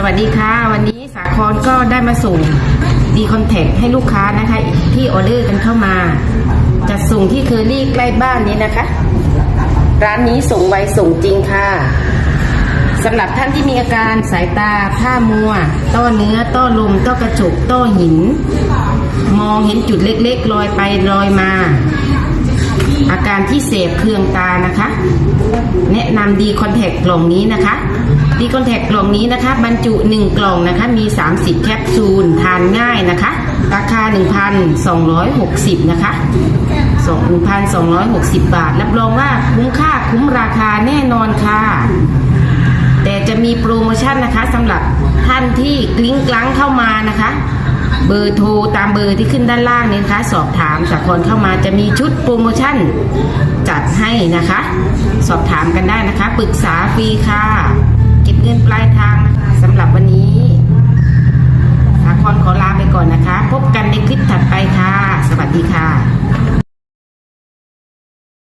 สวัสดีค่ะ วันนี้สาครก็ได้มาส่งดีคอนแทคให้ลูกค้านะคะ ที่ออเดอร์กันเข้ามาจะส่งที่เคอรี่ใกล้บ้านนี้นะคะ ร้านนี้ส่งไวส่งจริงค่ะสำหรับท่านที่มีอาการสายตาผ้ามัว ต้อเนื้อ ต้อลม ต้อกระจก ต้อหิน มองเห็นจุดเล็กๆลอยไปลอยมา อาการที่เสพเคืองตานะคะ แนะนำดีคอนแทคกล่องนี้นะคะ ดีคอนแทคกล่องนี้นะคะ บรรจุ 1 กล่องนะคะ มี 30 แคปซูล ทานง่ายนะคะ ราคา 1,260 นะคะ2,260 บาท รับรองว่าคุ้มค่าคุ้มราคาแน่นอนค่ะ แต่จะมีโปรโมชั่นนะคะสำหรับท่านที่กลิ้งกลังเข้ามานะคะ เบอร์โทรตามเบอร์ที่ขึ้นด้านล่างนี้นะคะ สอบถามสากลเข้ามาจะมีชุดโปรโมชั่นจัดให้นะคะ สอบถามกันได้นะคะ ปรึกษาฟรีค่ะ เงปลายทางนะคะสำหรับวันนี้ สาครขอลาไปก่อนนะคะ พบกันในคลิปถัดไปค่ะ สวัสดีค่ะ